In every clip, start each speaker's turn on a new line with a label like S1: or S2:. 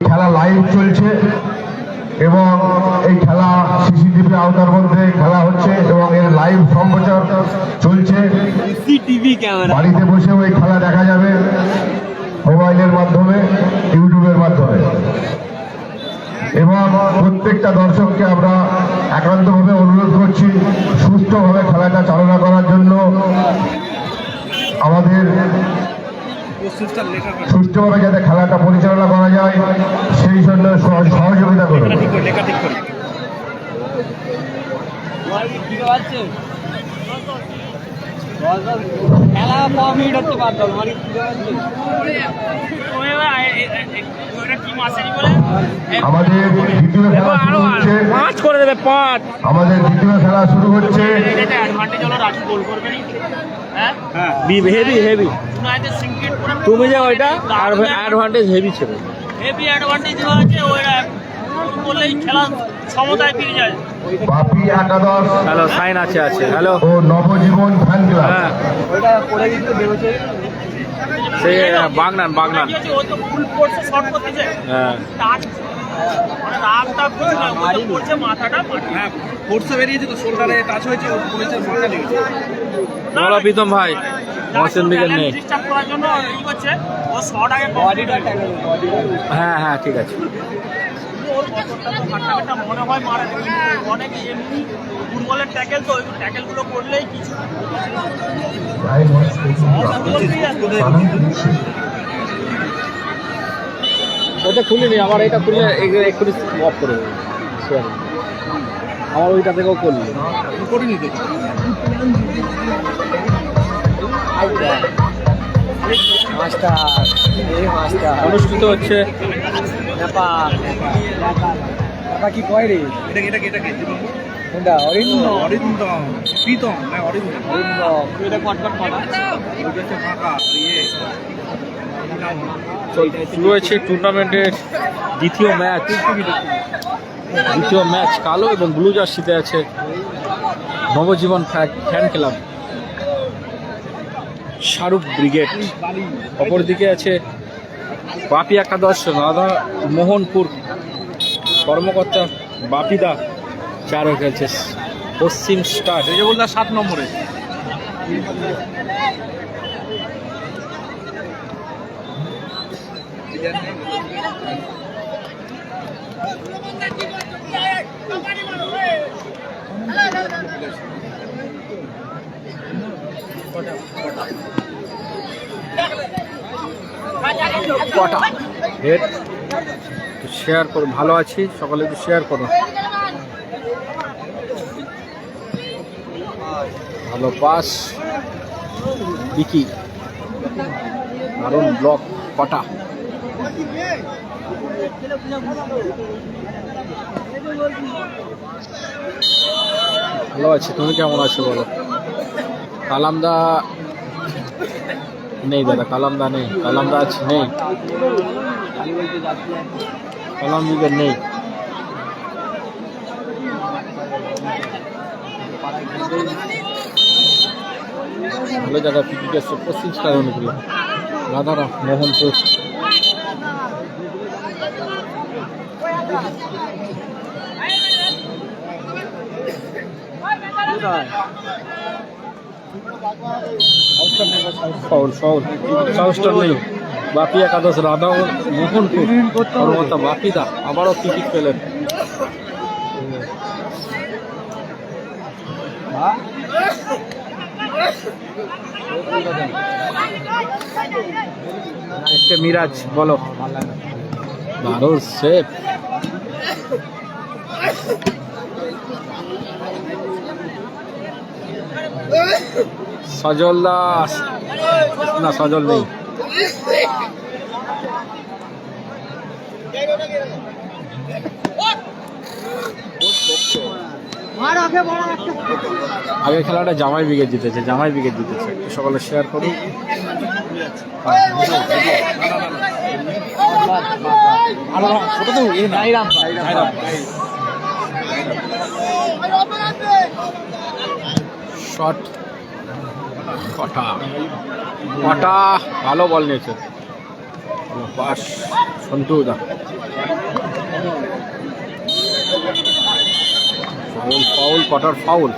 S1: খেলা লাইভ চলছে এবং এই খেলা সিসিটিভি আওতার মধ্যে খেলা হচ্ছে এবং এর লাইভ সম্প্রচার চলছে। বাড়িতে বসেও এই খেলা দেখা যাবে মোবাইলের মাধ্যমে ইউটিউবের মাধ্যমে। এবং প্রত্যেকটা দর্শককে আমরা একান্তভাবে অনুরোধ করছি সুস্থভাবে খেলাটা চালনা করার জন্য আমাদের সুষ্ঠুভাবে যাতে খেলাটা পরিচালনা করা যায় সেই জন্য সহ- সহযোগিতা করুন।
S2: খেলা ক হচ্ছে বাদ দাও মানে
S1: আমাদের দ্বিতীয় খেলা শুরু হচ্ছে।
S2: পাঁচ করে দেবে পাঁচ।
S1: আমাদের দ্বিতীয় খেলা শুরু হচ্ছে।
S2: হেভি হেভি তুমি যে ওইটা অ্যাডভান্টেজ হেভি ছিল।
S3: হেভি অ্যাডভান্টেজ হয়েছে ওরা বললেই খেলা সমতায় ফিরে যায়।
S1: বাপি একাদশ
S2: হ্যালো সাইন আছে আছে। হ্যালো
S1: ও নবজীবন ফ্যান ক্লাব
S2: হ্যাঁ। সে বাগনান বাগনান।
S3: করতেছে
S2: হ্যাঁ
S4: হ্যাঁ
S2: প্রীতম ভাই মহসেন বিকেল নেই। হ্যাঁ হ্যাঁ ঠিক আছে।
S3: ওর বছরটা তো হাটটা মনে হয় মারে অনেক এমনি ফুটবলের ট্যাকেল তো ওই ট্যাকেলগুলো করলেই কিছু।
S2: ওটা খুলিনি আমার এটা খুললে এগুলো এক্ষুনি অফ করে দেবে। আমার ওইটা থেকেও করলি।
S4: করিনি তো।
S2: অনুষ্ঠিত হচ্ছে
S5: কি কয় রে? কোনটা? অরিন্দ
S4: প্রীতম না
S5: অরিন্দ
S2: এটা কটকট
S4: ফাঁকা ইয়ে?
S2: শুরু হয়েছে টুর্নামেন্টের দ্বিতীয় ম্যাচ দ্বিতীয় ম্যাচ কালো এবং ব্লু জার্সিতে আছে Nabajiban fan- fan club Shahrukh brigade অপরদিকে আছে বাপি একাদশ, রাধা মোহনপুর কর্মকর্তা বাপিদা চারও খেলছে পশ্চিম স্টার।
S4: এই যে বললাম সাত নম্বরে।
S2: কটা? হেড। শেয়ার করো, ভালো আছি, সকলে একটু শেয়ার করো। ভালো পাস। বিকি। দারুণ ব্লক কটা? ভালো আছি, তুমি কেমন আছো বলো? কালামদা নেই দাদা কালামদা নেই কালামদা আছে নেই কালাম দিকে নেই ভালো জায়গা পিকনিক আসছে পশ্চিম স্টার অনেকগুলো রাধারা মোহনপুর ফাউল ফাউল সাউস্টার নেই। বাপি একাদশ রাধা ও মোহনপুর। কর্মকর্তা বাপিদা আবারও টিকিট পেলেন। মিরাজ বলো। দারুণ সেফ। সজল দাস। না, সজল নেই। আগে খেলাটা জামাই ব্রিগেড জিতেছে, জামাই ব্রিগেড জিতেছে। একটু সকালে শেয়ার করুন। শট কটা? কটা? ভালো বল নিয়েছে। পাস সন্টু দা। ফাউল ফাউল কটার ফাউল?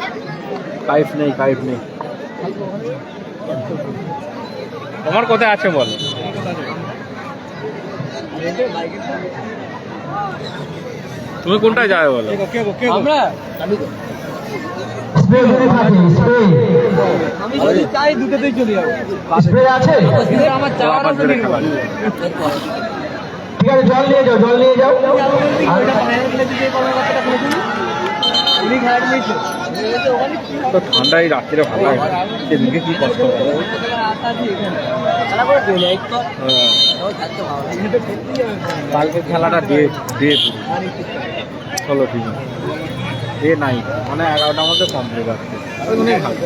S2: কাইফ নেই কাইফ নেই। তোমার কোথায় আছে বল? তুমি কোনটায় যাবে বলো?
S5: আমরা?
S6: স্প্রে যদি থাকে স্প্রে
S5: আমি যদি চাই দুটোতেই চলে যাব।
S6: স্প্রে আছে?
S5: আমার চাওয়ার আছে
S6: ঠিক আছে জল নিয়ে যাও জল নিয়ে যাও।
S2: তো ঠান্ডায় রাত্রে ভালো লাগে। সেদিনকে কি কষ্ট হ্যাঁ। কালকে খেলাটা ডে ডে চলো ঠিক আছে। ডে নাইট মানে এগারোটার মধ্যে কমপ্লিট আসছে ওইগুলোই ভালো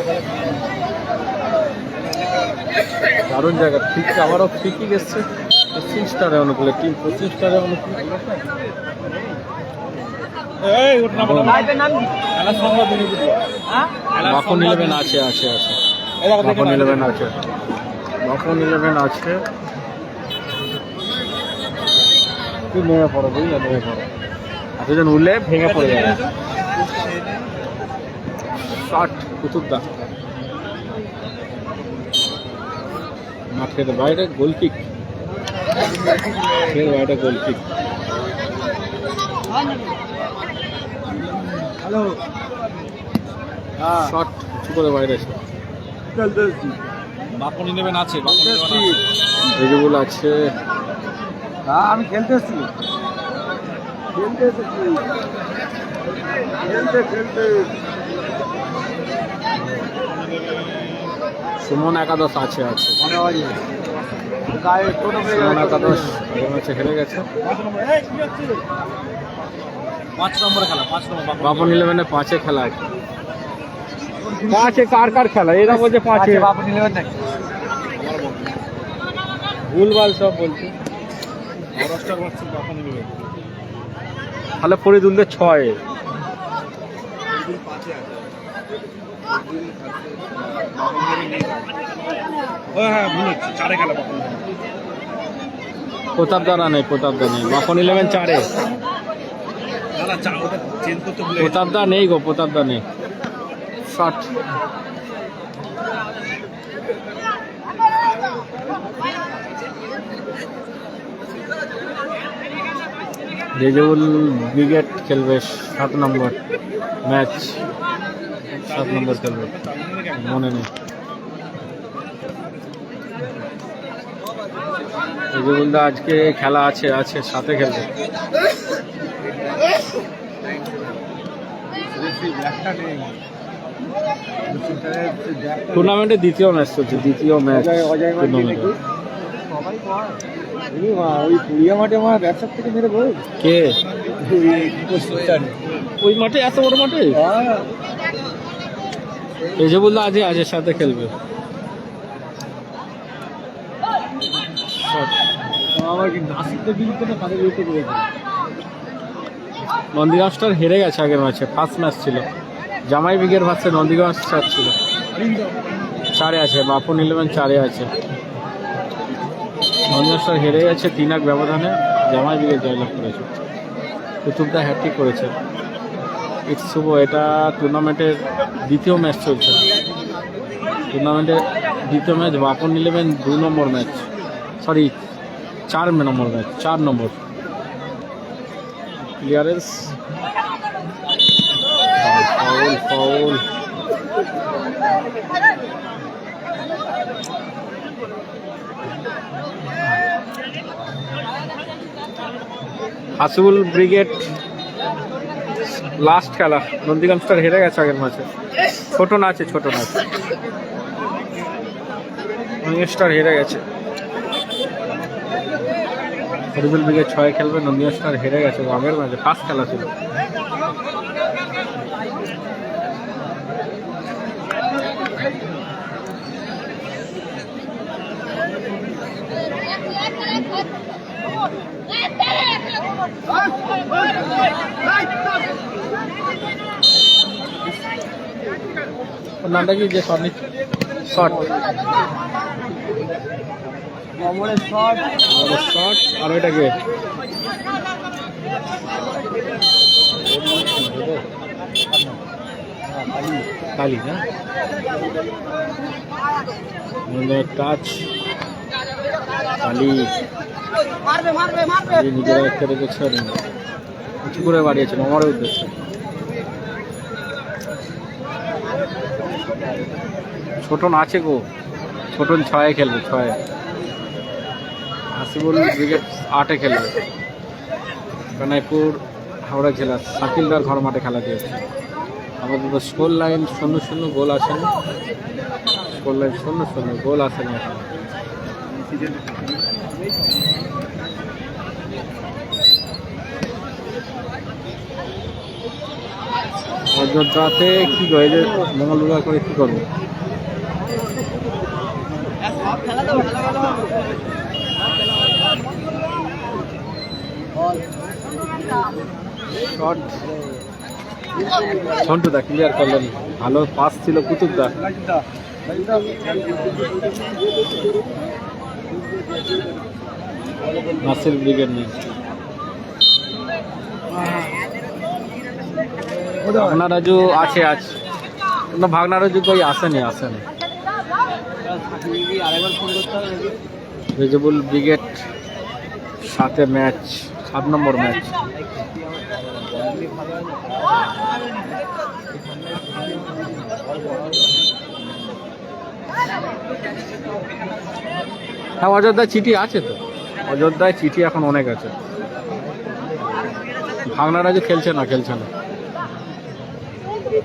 S2: দারুণ জায়গা। ঠিক আবারও ঠিকই গেছে পঁচিশ স্টারে অনুকূলে। টিম পঁচিশ স্টারে অনুকূলে ইলেভেন আছে আছে আছে। ইলেভেন আছে। ইলেভেন আছে। তুই নেমে পড়ো বুঝলে? নেমে পড়ো। এতজন উঠলে ভেঙে পড়ে যাবে। ষাট কুতুবদা মাঠের বাইরে গোল কিক মাঠের বাইরে গোল কিক
S5: হ্যালো
S2: শট উঁচু করে বাইরে এসে।
S4: বাপন বাপন আছে।
S2: ভেজিবল আছে।
S5: হ্যাঁ আমি খেলতে এসেছি খেলতে এসেছি খেলতে খেলতে।
S2: সুমন একাদশ আছে আছে।
S5: গায়ে
S2: সুমন একাদশ ম্যাচে হেরে গেছে।
S4: পাঁচ নম্বরে খেলা পাঁচ নম্বর বাপন
S2: বাপন ইলেভেনে পাঁচে খেলা আছে। পাঁচে কার কার খেলা? এরা বলছে পাঁচে।
S5: বাপু নিলেন
S2: ভুলভাল সব বলছে।
S4: বাপন
S2: তাহলে ফরিদুলদের ছয়।
S4: হ্যাঁ হ্যাঁ চারে খেলা বাপন।
S2: নেই প্রতাপদা নেই। বাপন ইলেভেন চারে। প্রতাপদা নেই গো প্রতাপদা নেই। ষাট। রেজউল ব্রিগেড খেলবে সাত নম্বর ম্যাচ। সাত নম্বর খেলবে। মনে নেই। রেজউলদা আজকে খেলা আছে আছে সাথে খেলবে। টুর্নামেন্টের দ্বিতীয় ম্যাচ চলছে দ্বিতীয় ম্যাচ টুর্নামেন্টে কে?
S5: ওই
S2: মাঠে এত বড় মাঠে?
S5: হ্যাঁ।
S2: এই যে বলল আজই আজের সাথে খেলবে।
S5: আমার কি নাসিকটা বিরুদ্ধে না তাদের বিরুদ্ধে করেছে
S2: নন্দীগ্রাম স্টার হেরে গেছে আগের ম্যাচে ফার্স্ট ম্যাচ ছিল। জামাই বিগের ভার্সে নন্দীগ্রাম স্টার ছিল। চারে আছে বাপন ইলেভেন চারে আছে। নন্দীগ্রাম স্টার হেরে গেছে তিন এক ব্যবধানে জামাই বিগের জয়লাভ করেছে। কুতুবদা হ্যাট্রিক করেছে। শুভ, এটা টুর্নামেন্টের দ্বিতীয় ম্যাচ চলছে। টুর্নামেন্টের দ্বিতীয় ম্যাচ বাপন ইলেভেন দু নম্বর ম্যাচ সরি চার নম্বর ম্যাচ চার নম্বর। Clearance foul foul Hasibul brigade last খেলা। নন্দীগ্রাম স্টার হেরে গেছে আগের ম্যাচে ছোট না আছে ছোট নাচ। স্টার হেরে গেছে। হরিবুল ব্রিগেড ছয় খেলবে, নন্দীগ্রাম স্টার হেরে গেছে। আগের ম্যাচে ফার্স্ট খেলা ছিল। নামটা কি? যে শট
S5: কমরের শট
S2: শট আর ওইটাকে কালি না? টাচ কালি। নিজেরা একটা রেখেছেন উঁচু করে বাড়িয়েছেন আমারও উদ্দেশ্যে। ছোটন আছে গো। ছোটন ছয়ে খেলবে, ছয়ে। হাসিবুল ক্রিকেট আটে খেলবে কানাইপুর হাওড়া জেলা সাকিলদার ঘর মাঠে খেলা দিয়েছে। আমাদের তো স্কোর লাইন শূন্য শূন্য গোল আসেনি। স্কোর লাইন শূন্য শূন্য গোল আসেনি এখন। অযোধ্যাতে কি করে যে মঙ্গলবার করে কি করবে? শট সন্টুদা ক্লিয়ার করলেন। ভালো পাস ছিল কুতুবদা নাসির ব্রিগেড নেই ভাগনা রাজু আছে আছে কিন্তু ভাগনা কই আসেনি আসেনি
S5: আরেকবার ফোন করতে হবে নাকি?
S2: ভেজিবল ব্রিগেড সাথে ম্যাচ, সাত নম্বর ম্যাচ। হ্যাঁ অযোধ্যায় চিঠি আছে তো? অযোধ্যায় চিঠি এখন অনেক আছে। ভাগনা যে খেলছে না খেলছে না
S5: আচ্ছা, এই,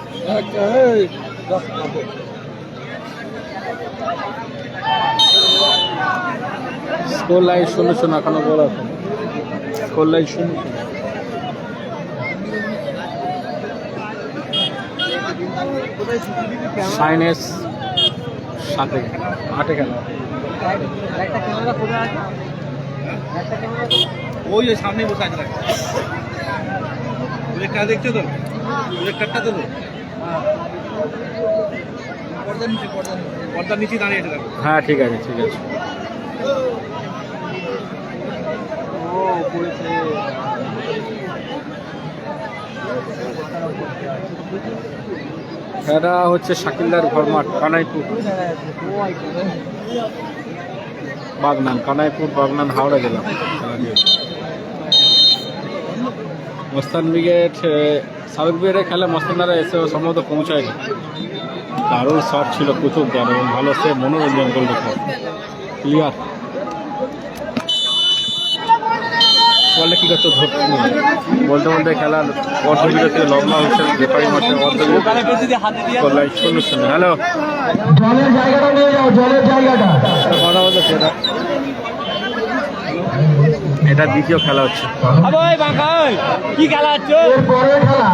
S5: দশ নম্বর।
S2: স্কোর লাইন শূন্য শূন্য এখনও গোল আছে। স্কোর লাইন শূন্য সাইনেস সাথে আটে
S5: কোথায়?
S4: ওই ওই সামনে বসে আছে। দেখছ তো? তো?
S2: হ্যাঁ ঠিক আছে ঠিক আছে। এটা হচ্ছে শাকিলদার ঘরমাঠ, কানাইপুর। বাগনান কানাইপুর, বাগনান, হাওড়া জেলা মস্তান ব্রিগেড সাবেক ব্রিগেডে খেলে মস্তানরা এসে সম্ভবত পৌঁছায়নি। দারুণ শট ছিল কুতুব দার এবং ভালো সে মনোরঞ্জন করল ক্লিয়ার বললে কি করতো বলতে বলতে খেলার অর্ধবিরতি লগ্ন হচ্ছে রেফারি মাঠে অর্ধবিরতি শূন্য শূন্য। হ্যালো
S6: জলের জায়গাটা নিয়ে যাও জলের জায়গাটা।
S2: কথা বলতে সেটা এটা দ্বিতীয় খেলা হচ্ছে।
S3: কি খেলা হচ্ছে?
S6: এর পরের খেলা।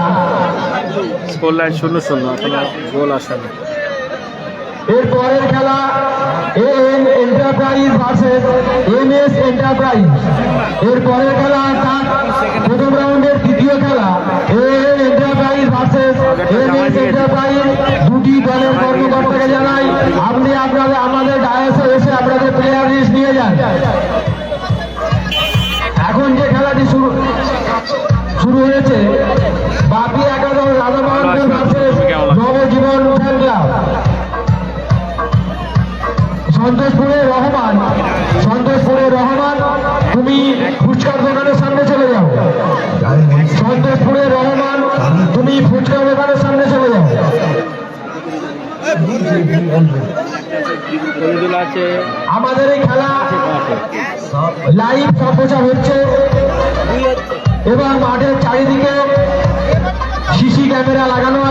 S2: স্কোর লাইন শূন্য শূন্য এখনও গোল আসেনি
S6: এর পরের খেলা A N enterprise versus M S enterprise এর পরের খেলা তার প্রথম রাউন্ডের দ্বিতীয় খেলা A N enterprise versus M S enterprise দুটি দলের কর্মকর্তাকে জানাই আপনি আপনাদের আমাদের ডায়াসে এসে আপনাদের প্লেয়ার লিস্ট নিয়ে যান। শুরু হয়েছে। বাপি একাদশ Radhamohan versus Nabajiban fan club সন্তোষপুরের Rahman. সন্তোষপুরের রহমান তুমি ফুচকার দোকানের সামনে চলে যাও। সন্তোষপুরের রহমান তুমি ফুচকার দোকানের সামনে চলে যাও। আমাদের এই খেলা লাইভ সম্প্রচার হচ্ছে। এবং মাঠের চারিদিকে সিসি ক্যামেরা লাগানো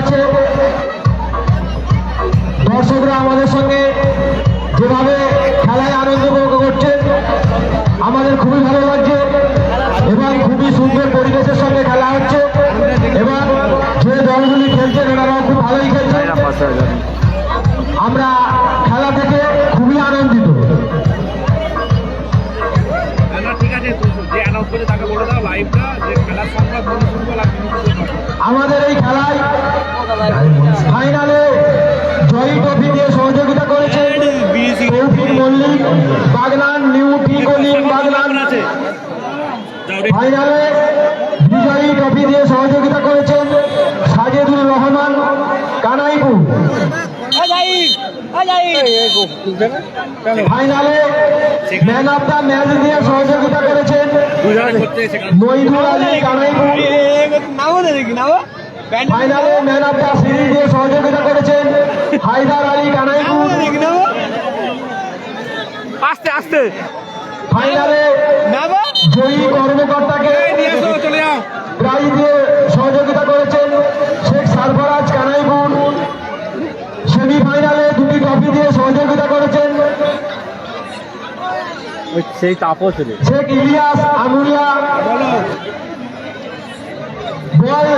S5: তুলছে না
S6: ফাইনালে ম্যান অফ দ্য ম্যাচ দিয়ে সহযোগিতা করেছেন মইদুল আলী কানাইপুর।
S5: নামো দেখি নামো
S6: ফাইনালে ম্যান অফ দ্য সিরিজ দিয়ে সহযোগিতা করেছেন হায়দার আলী কানাইপুর।
S4: আস্তে আস্তে।
S6: ফাইনালে জয়ী কর্মকর্তাকে
S4: চলে যাও।
S6: প্রাইজ দিয়ে সহযোগিতা করেছেন শেখ সারফরাজ কানাইপুর সেমিফাইনালে দুটি ট্রফি দিয়ে সহযোগিতা করেছেন
S2: ওই সেই তাপস
S6: শেখ ইলিয়াস আমুরিয়া বল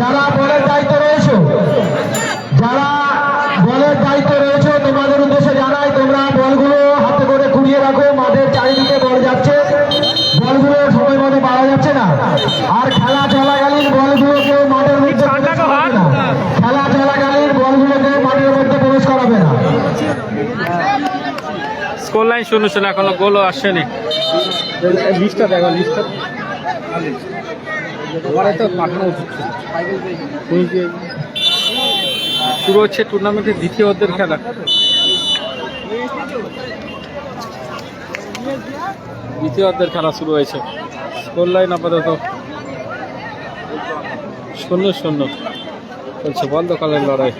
S6: যারা বলের দায়িত্ব রয়েছে যারা বলের দায়িত্ব রয়েছে তোমাদের উদ্দেশ্যে জানাই তোমরা বলগুলো হাতে করে কুড়িয়ে রাখো মাঠের চারিদিকে বল যাচ্ছে বলগুলো সময় মতো পাওয়া যাচ্ছে না আর খেলা চলাকালীন বলগুলো কেউ মাঠের মধ্যে প্রবেশ করাবে না খেলা চলাকালীন বলগুলো কেউ মাঠের মধ্যে প্রবেশ করাবে না
S2: স্কোর লাইন শূন্য শূন্য এখনও গোলও আসেনি। লিস্টটা শুরু হচ্ছে টুর্নামেন্টের দ্বিতীয় অর্ধের খেলা। দ্বিতীয় অর্ধের খেলা শুরু হয়েছে। স্কোর লাইন আপাতত শূন্য শূন্য। চলছে বন্ধকালের লড়াই।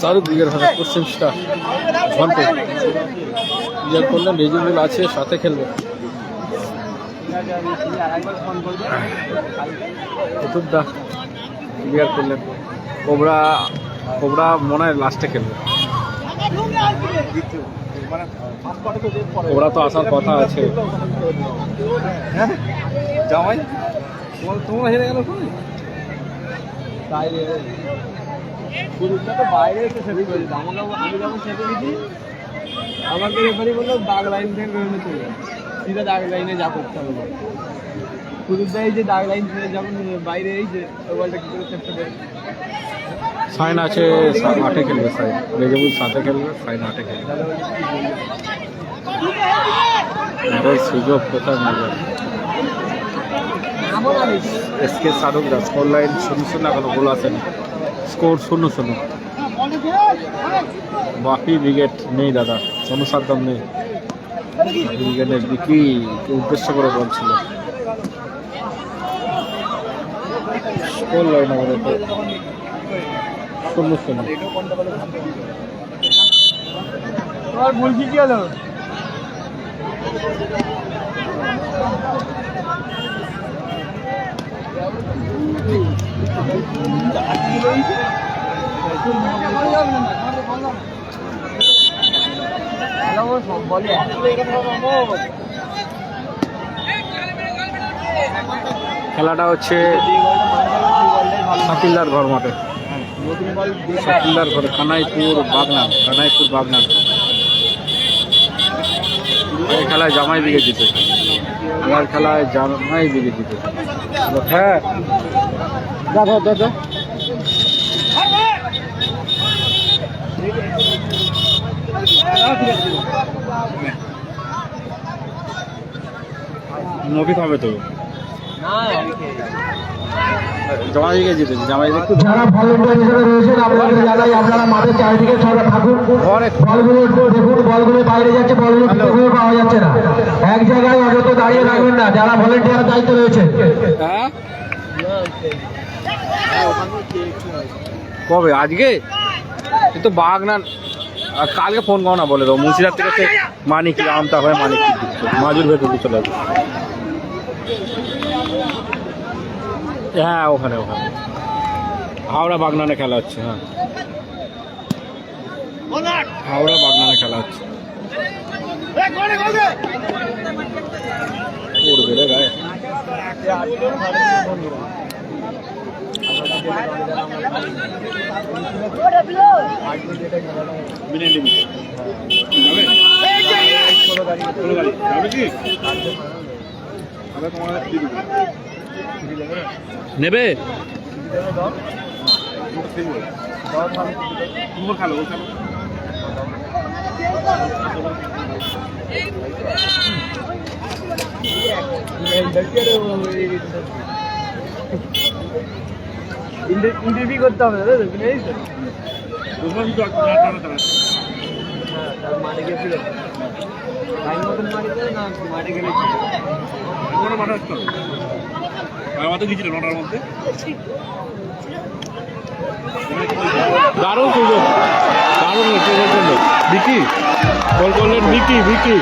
S2: শাহরুখ দিকের হাতে পশ্চিম স্টার, ঘন্টে। ক্লিয়ার করলেন রেজিবুল আছে, সাথে খেলবে। কুতুবদা ক্লিয়ার করলেন কোবরা কোবরা মনে হয় লাস্টে খেলবে। কোবরা তো আসার কথা আছে।
S5: জামাই, তোমরা হেরে গেল বাইরে পুরুষটা তো বাইরে এসে সেটি করেছে আমাকে আমি যখন খেতে দিচ্ছি আমাকে রেফারি বলল দাগ লাইন থেকে বেরোনো চলে সিধা দাগ লাইনে যা করতে হবে। পুরুষটা এই যে দাগ লাইন থেকে যখন বাইরে এই যে বলটা কি করে চেষ্টা করে?
S2: সাইন আছে আটে খেলবে সাইন। রেজিবুল সাথে খেলবে সাইন আটে খেলবে? সুযোগ কোথায় মিলবে এসকে শাহরুখরা স্কোর লাইন শূন্য শূন্য এখনও গোল আসেনি। স্কোর শূন্য শূন্য। বাকি উইকেট নেই দাদা কোনো সাদ্দাম নেই। উইকেটের বিক্রি উদ্দেশ্য করে বলছিল স্কোর লাইন আমাদের শূন্য শূন্য।
S5: কি কি হলো?
S2: খেলাটা হচ্ছে শাকিলদার ঘর মাঠে। শাকিলদার ঘরে, কানাইপুর বাগনান কানাইপুর বাগনান। এই খেলায় জামাই দিকে জিতে এবার খেলায় জামাই দিকে জিতে হ্যাঁ। দেখো দেখো। নবী হবে তো? জামাই একটু
S6: যারা ভলেন্টিয়ার হিসেবে রয়েছেন আপনাদের জানাই আপনারা মাঠের চারিদিকে সবাই থাকুন। বলগুলো দেখুন বলগুলো বাইরে যাচ্ছে বলগুলো খুঁজে পাওয়া যাচ্ছে না। এক জায়গায় অযথ দাঁড়িয়ে থাকবেন না যারা ভলেন্টিয়ার দায়িত্ব রয়েছে।
S2: হ্যাঁ? কবে? আজকে? তুই তো আর কালকে ফোন করো না, বলে দাও মুন্সিরাত থেকে সে মানিক, আমতা হয় মানিক মাজুর ভেতরে চলে যাবে হ্যাঁ ওখানে ওখানে। হাওড়া বাগনানে খেলা হচ্ছে হ্যাঁ। হাওড়া বাগনানে খেলা হচ্ছে। পড়বে রে গায়ে। নেবে?
S4: খেলো খেলো
S5: ইন্টারভিউ করতে হবে দাদা মাঠে গেছিল। টাইম মতন না মাঠে গেলে
S4: মাঠে আসতে হবে গেছিল নটার মধ্যে
S2: দারুণ সুযোগ দারুণ জন্য বিকি গোল করলেন বিকি বিকি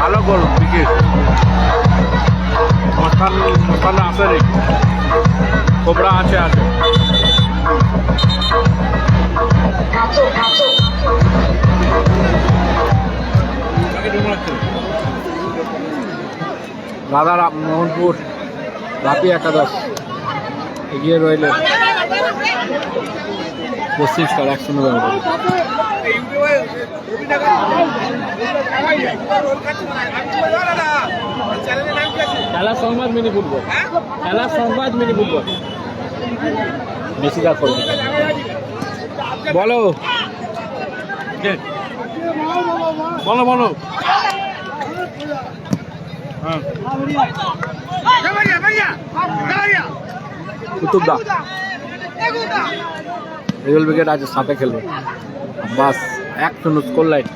S2: ভালো গোল বিকি মস্তান মস্তান আছে রে। কোবরা আছে আছে। রাম মোহনপুর রাপি একাদশ। এগিয়ে রইলেন পশ্চিম স্টার এক শূন্য ব্যবধানে। খেলার সংবাদ মিনি ফুটবল। খেলার সংবাদ মিনি ফুটবল। কাজ করবে। বলো।
S4: বলো বলো। হ্যাঁ।
S2: কুতুবদা রিয়েল উইকেট আছে সাথে খেলবে। বাস, এক শূন্য স্কোর লাইন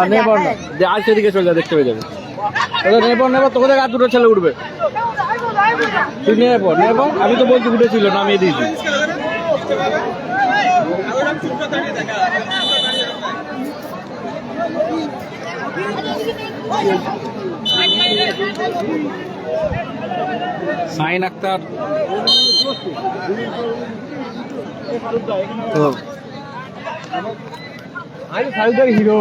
S2: আর নেবার না। যে আজ সেদিকে চলে যা দেখতে পেয়ে যাবে। তোদের নেবার নেবার তোদের আর দুটো ছেলে উঠবে। তুই নিয়ে নিয়ে আমি তো বলছি উঠেছিল নামিয়ে দিয়েছি। সাইন আক্তার। ও,
S5: আমি সাইডের হিরো?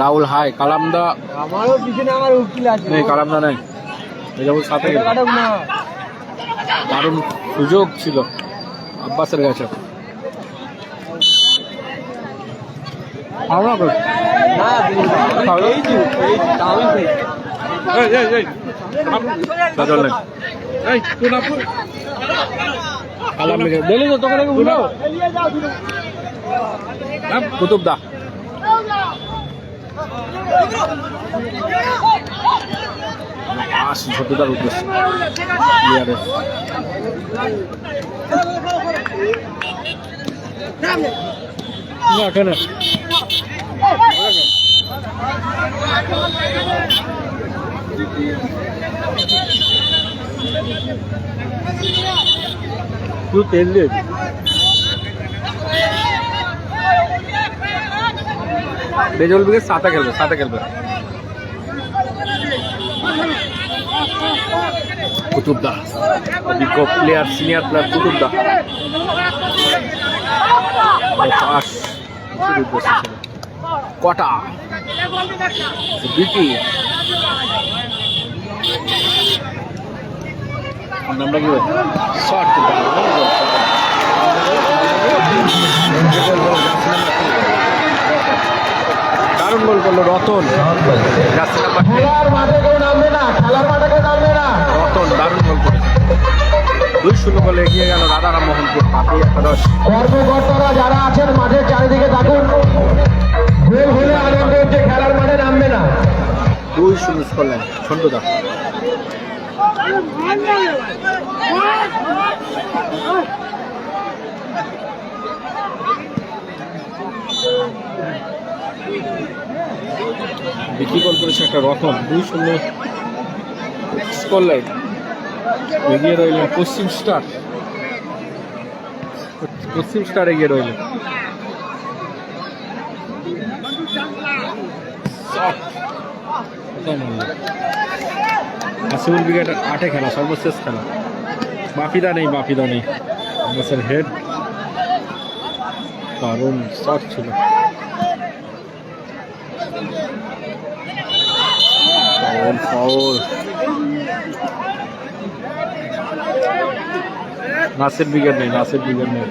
S2: রাহুল হাই কালামদা।
S5: আমারও পিছনে আমার উকিল আছে।
S2: নেই কালামদা নেই। যেমন সাথে দারুণ সুযোগ ছিল। আব্বাসের কাছে। আমরা
S5: না
S2: লেগে দিলি তো তোকে লেগে কুতুবদা আস সত্যিকার উদ্দেশ্য। প্লেয়ারের না কেন তুই তেল দিয়ে। বেজল বিকে সাথে খেলবে সাথে খেলবে। কুতুবদা প্লেয়ার সিনিয়র প্লেয়ার কুতুবদা। কটা? বিকি নামটা কি শর্ট দারুণ গোল করল রতন।
S6: খেলার মাঠে কেউ নামবে না খেলার মাঠে কেউ নামবে না।
S2: রতন দারুণ গোল করেছে। দুই শূন্য গোলে এগিয়ে গেল রাধারাম মোহনপুর পাপি একাদশ।
S6: কর্মকর্তারা যারা আছেন মাঠের চারিদিকে থাকুন। গোল হলে আনন্দ হচ্ছে খেলার মাঠে নামবে না।
S2: দুই শূন্য স্কোর লাইন সন্টুদা বিক্রি গোল করেছে একটা রতন দুই শূন্য স্কোর লাইন এগিয়ে রইলেন পশ্চিম স্টার। পশ্চিম স্টার এগিয়ে রইলেন। কোথায় মারলো? আসিফুল ক্রিকেট আটে খেলা, সর্বশেষ খেলা। বাফিদা নেই বাফিদা নেই। আব্বাসের হেড দারুণ শট ছিল। নাসির ব্রিগেড নেই, নাসির ব্রিগেড নেই।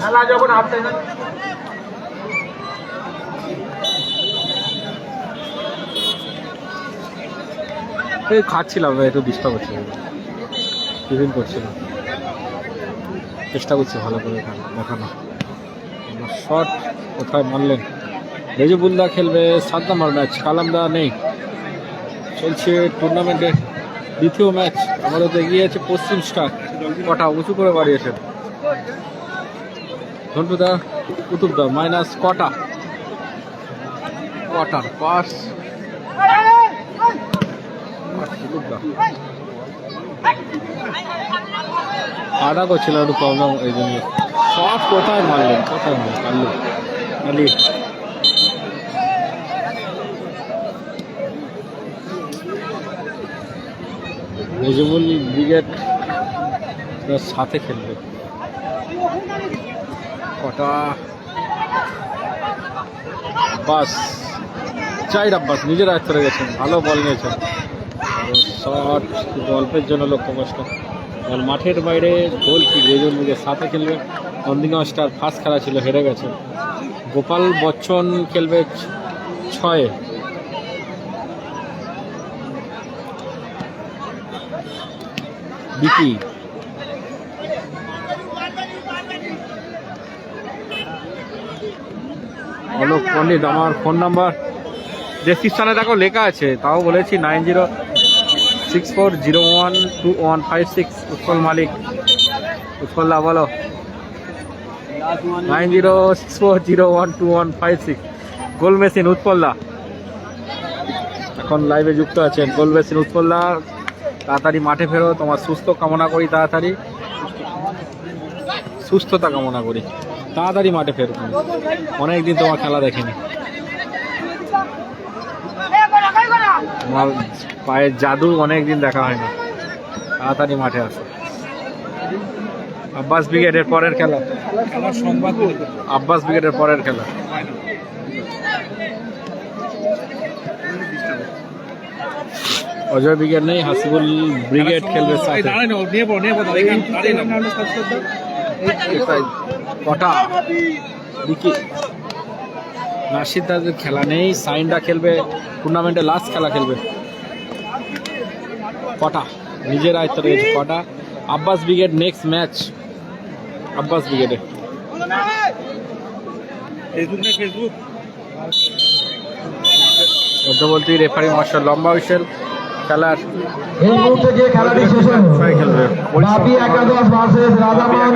S6: খেলা যখন হাফ
S2: এই খাচ্ছিলাম একটু ডিস্টার্ব হচ্ছে। টিফিন করছিলাম। চেষ্টা করছি ভালো করে দেখানো শট কোথায় মারলেন? রেজবুল্লাহ খেলবে সাত নম্বর ম্যাচ কালামদা নেই। চলছে টুর্নামেন্টের দ্বিতীয় ম্যাচ আমাদের তো এগিয়ে আছে পশ্চিম স্টার কটা উঁচু করে বাড়িয়েছেন। ধন্টুদা কুতুবদা মাইনাস কটা? কটার পাস আড়া করছিল, একটু প্রবলেম এই জন্য। সব কোথায় মারলেন? কোথায় মারলেন? কালি রেজবুল ব্রিগেড সাথে খেলবে। কটা? বাস চাই আব্বাস, নিজের আয়ত্ত গেছেন ভালো বল নিয়েছেন। শট অল্পের জন্য লক্ষ্য কষ্ট বল মাঠের বাইরে গোল কি রেজুল সাথে খেলবে? নন্দিগাঁও স্টার ফার্স্ট খেলা ছিল, হেরে গেছে। গোপাল বচ্চন খেলবে ছয়ে। বিকি। অলোক পণ্ডিত, আমার ফোন নাম্বার ডেসক্রিপশানে দেখো, লেখা আছে। তাও বলেছি nine zero six four zero one two one five six Utpal Malik উৎপলদা বলো nine zero six four zero one two one five six goal machine উৎপলদা এখন লাইভে যুক্ত আছেন। গোল মেশিন উৎপলদা তাড়াতাড়ি মাঠে ফেরো তোমার সুস্থ কামনা করি তাড়াতাড়ি। সুস্থতা কামনা করি। তাড়াতাড়ি মাঠে ফেরো তুমি। অনেকদিন তোমার খেলা দেখিনি। তোমার পায়ের জাদু অনেকদিন দেখা হয় না তাড়াতাড়ি মাঠে আসো। আব্বাস ব্রিগেডের পরের খেলা। আব্বাস ব্রিগেডের পরের খেলা। অজয় ব্রিগেড নেই হাসিবুল ব্রিগেড খেলবে। কটা? বিকি। নাসির খেলা নেই সাইনটা খেলবে টুর্নামেন্টে লাস্ট খেলা খেলবে। কটা? নিজের আয়ত্ত রয়েছে কটা? Abbas brigade next match Abbas ব্রিগেডে। মধ্যবর্তী রেফারি মাস্টার লম্বা হুইসেল খেলার
S6: এই মুহূর্তে যে খেলাটি শেষ হলো
S2: খেলবে।
S6: বাপি একাদশ versus Rajaman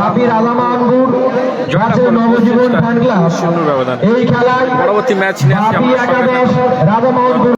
S6: Bapi Rajamanpur versus Nabajiban fan club
S2: ব্যবধান।
S6: এই খেলায়
S2: পরবর্তী ম্যাচ নিয়ে আসছি
S6: একাদশ